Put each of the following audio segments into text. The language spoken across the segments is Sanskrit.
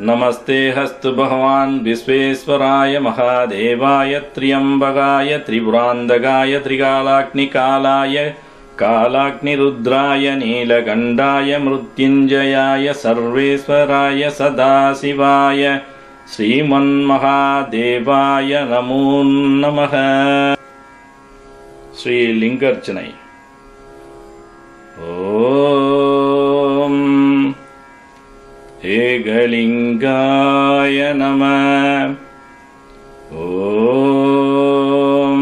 नमस्ते हस्तु भगवान् विश्वेश्वराय महादेवाय त्र्यम्बगाय त्रिपुरान्दगाय त्रिकालाग्निकालाय कालाग्निरुद्राय नीलकण्डाय मृत्युञ्जयाय सर्वेश्वराय सदाशिवाय श्रीमन्महादेवाय नमो नमः। श्रीलिङ्गर्चनै ॐ एकलिङ्गाय नमः। ॐ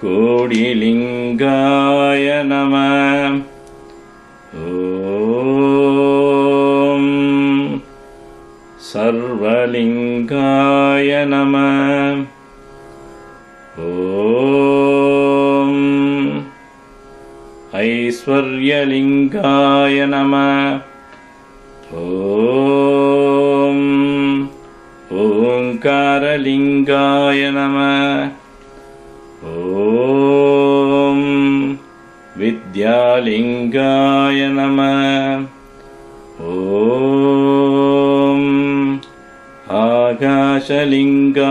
कोडिलिङ्गाय नमः। ॐ सर्वलिङ्गाय नमः ऐश्वर्यलिङ्गाय नमः। ओङ्कारलिङ्गाय नमः। ॐ विद्यालिङ्गाय नमः। ॐ आकाशलिङ्गाय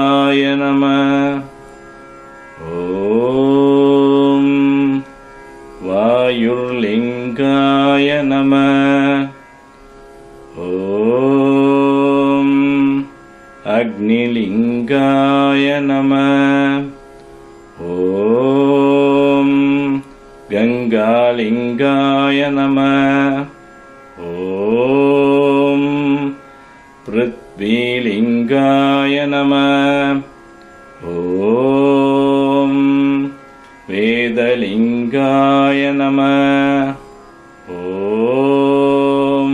वायुर्लिङ्गाय नमः। अग्निलिङ्गाय नमः। ॐ गङ्गालिङ्गाय नमः। ॐ पृथ्वीलिङ्गाय नमः वेदलिङ्गाय नमः ॐ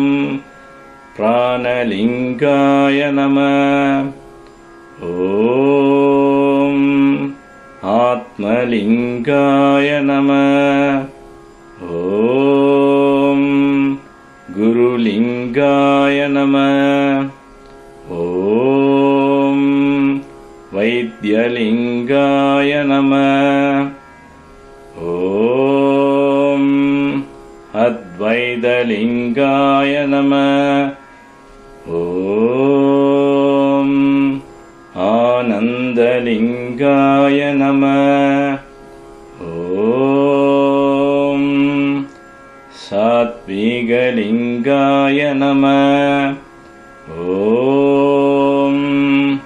प्राणलिङ्गाय नमः ॐ आत्मलिङ्गाय नमः ॐ गुरुलिङ्गाय नमः ॐ वैद्यलिङ्गाय नमः अद्वैतलिङ्गाय नमः। ॐ आनन्दलिङ्गाय नमः। ॐ सात्विकलिङ्गाय नमः। ॐ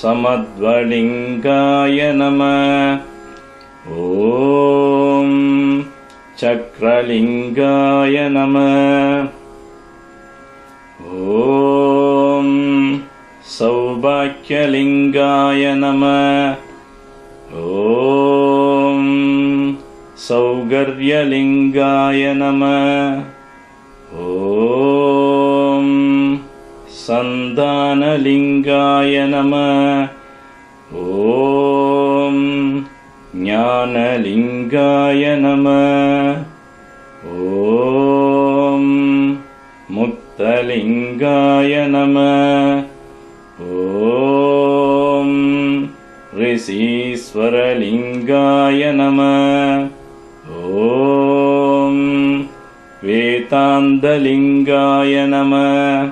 समद्वलिङ्गाय नमः। ॐ चक्रलिङ्गाय नमः। ॐ सौभाग्यलिङ्गाय नमः। ॐ सौगर्यलिङ्गाय नमः। ॐ सन्तानलिङ्गाय नमः। ॐ ज्ञानलिङ्गाय नमः। ॐ मुक्तलिङ्गाय नमः। ऋषीश्वरलिङ्गाय नमः। ॐ वेदान्तलिङ्गाय नमः।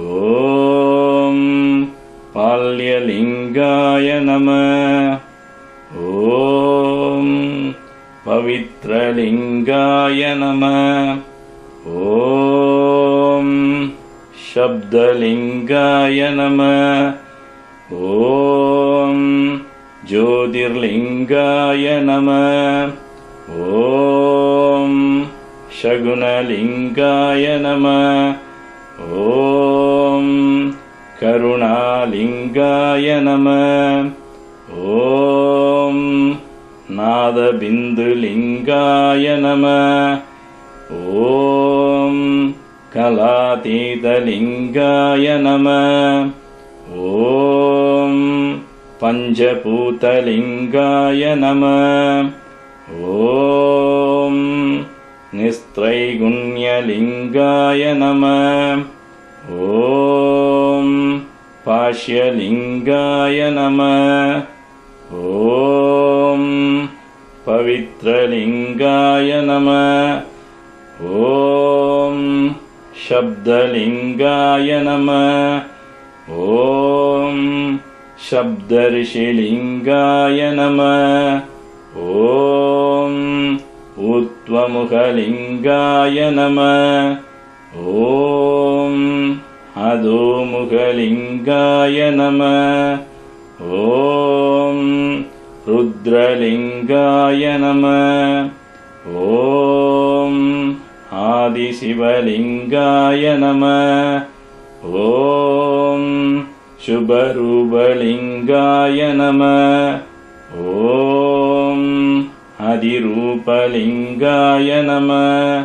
ॐ पाल्यलिङ्गाय नमः पवित्रलिङ्गाय नमः। ॐ शब्दलिङ्गाय नमः। ॐ ज्योतिर्लिङ्गाय नमः। ॐ शगुनलिङ्गाय नमः। ॐ करुणालिङ्गाय नमः। ॐ नादबिन्दुलिङ्गाय नमः। कलातीतलिङ्गाय नमः। ॐ पञ्चभूतलिङ्गाय नमः। ॐ निस्त्रैगुण्यलिङ्गाय नमः। ॐ पाश्यलिङ्गाय नमः ॐ पवित्रलिङ्गाय नमः। ॐ शब्दलिङ्गाय नमः। ॐ शब्दर्षिलिङ्गाय नमः। ॐ उत्त्वमुखलिङ्गाय नमः। ॐ अधोमुखलिङ्गाय नमः। ॐ रुद्रलिङ्गाय नमः। ॐ आदिशिवलिङ्गाय नमः। ॐ शुभरूपलिङ्गाय नमः। ॐ हरिरूपलिङ्गाय नमः।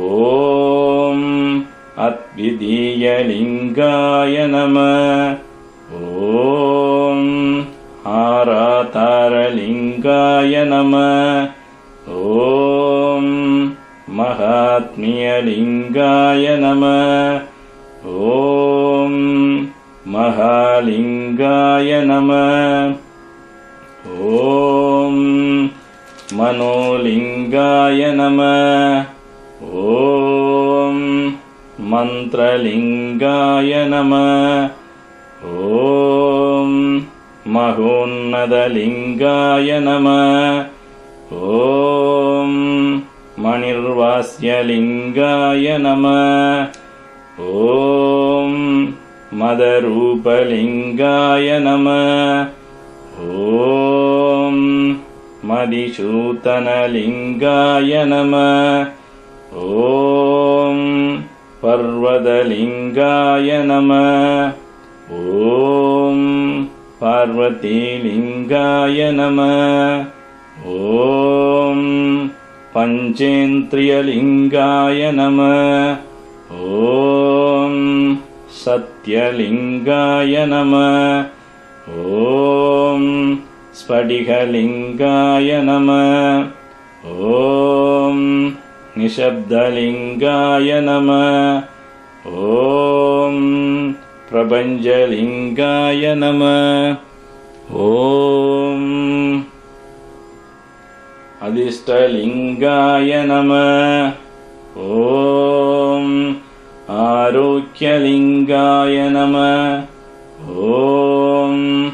ॐ अद्वितीयलिङ्गाय नमः। ॐ आरातारलिङ्गाय नमः। ॐ महात्म्यलिङ्गाय नमः। ॐ महालिङ्गाय नमः। ॐ मनोलिङ्गाय नमः। ॐ मन्त्रलिङ्गाय नमः महोन्नतलिङ्गाय नमः। ॐ मणिर्वास्यलिङ्गाय नमः। ॐ मदरूपलिङ्गाय नमः। ॐ मदिसूतनलिङ्गाय नमः। ॐ पर्वतलिङ्गाय नमः। ॐ पार्वतीलिङ्गाय नमः। ॐ पञ्चेन्द्रियलिङ्गाय नमः। ॐ सत्यलिङ्गाय नमः। ॐ स्फटिकलिङ्गाय नमः। ॐ निशब्दलिङ्गाय नमः। ॐ प्रपञ्चलिङ्गाय नमः। ॐ अधिष्ठलिङ्गाय नमः। ॐ आरोग्यलिङ्गाय नमः। ॐ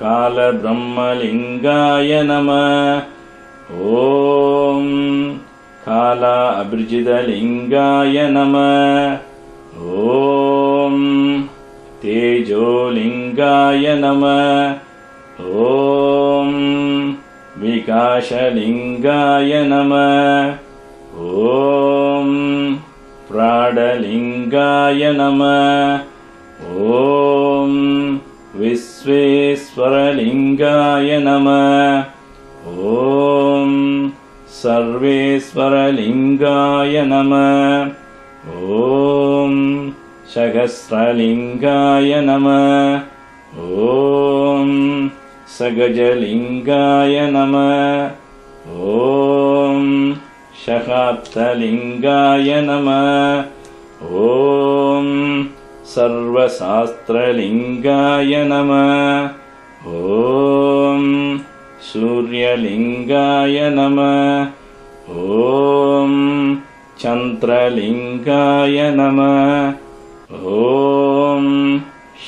कालब्रह्मलिङ्गाय नमः। ॐ काला अभिजितलिङ्गाय नमः तेजोलिङ्गाय नमः। ॐ विकाशलिङ्गाय नमः। ॐ प्राडलिङ्गाय नमः। ॐ विश्वेश्वरलिङ्गाय नमः। ॐ सर्वेश्वरलिङ्गाय नमः। ॐ सहस्रलिङ्गाय नमः। ॐ सगजलिङ्गाय नमः। ॐ शकाप्तलिङ्गाय नमः। ॐ सर्वशास्त्रलिङ्गाय नमः। ॐ सूर्यलिङ्गाय नमः। ॐ चन्द्रलिङ्गाय नमः ॐ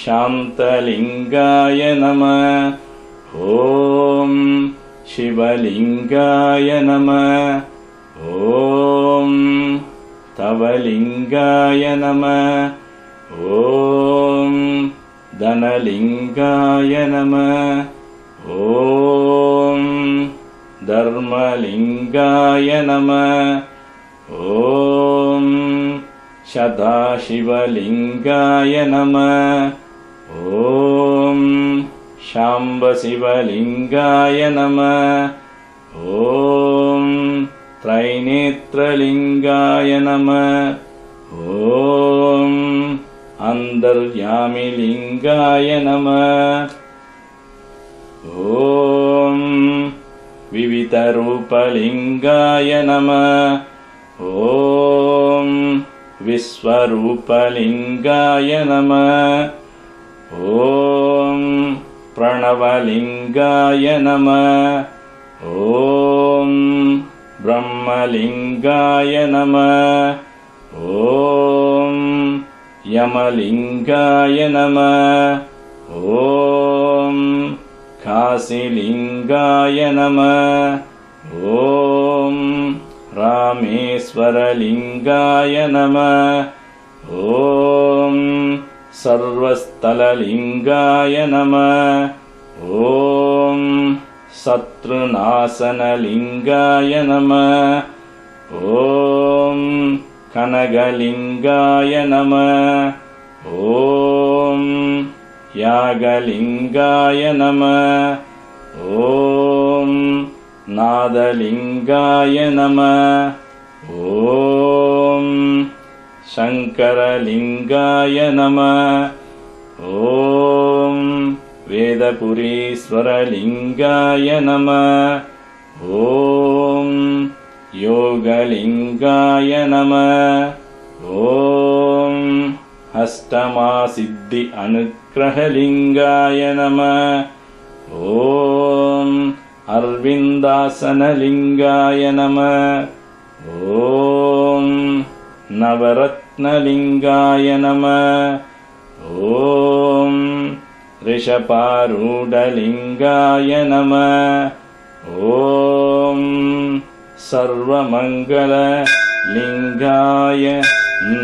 शान्तलिङ्गाय नमः। ॐ शिवलिङ्गाय नमः। ॐ तवलिङ्गाय नमः। ॐ धनलिङ्गाय नमः। ॐ धर्मलिङ्गाय नमः। ॐ सदाशिवलिङ्गाय नमः। ॐ शाम्बशिवलिङ्गाय नमः। ॐ त्रैनेत्रलिङ्गाय नमः। ॐ अन्तर्यामिलिङ्गाय नमः। ॐ विविधरूपलिङ्गाय नमः। ॐ विश्वरूपलिङ्गाय नमः। ॐ प्रणवलिङ्गाय नमः। ॐ ब्रह्मलिङ्गाय नमः। ॐ यमलिङ्गाय नमः। ॐ काशीलिङ्गाय नमः रामेश्वरलिङ्गाय नमः। ॐ सर्वस्थललिङ्गाय नमः। ॐ शत्रुनाशनलिङ्गाय नमः। ॐ कनगलिङ्गाय नमः। ॐ यागलिङ्गाय नमः। ॐ नादलिङ्गाय नमः। ॐ शङ्करलिङ्गाय नमः। ॐ वेदपुरीश्वरलिङ्गाय नमः। ॐ योगलिङ्गाय नमः। ॐ अष्टमासिद्धि अनुग्रहलिङ्गाय नमः। ॐ अरविन्दासनलिङ्गाय नमः। ॐ नवरत्नलिङ्गाय नमः। ऋषपारूढलिङ्गाय नमः। ॐ सर्वमङ्गललिङ्गाय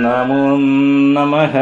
नमो नमः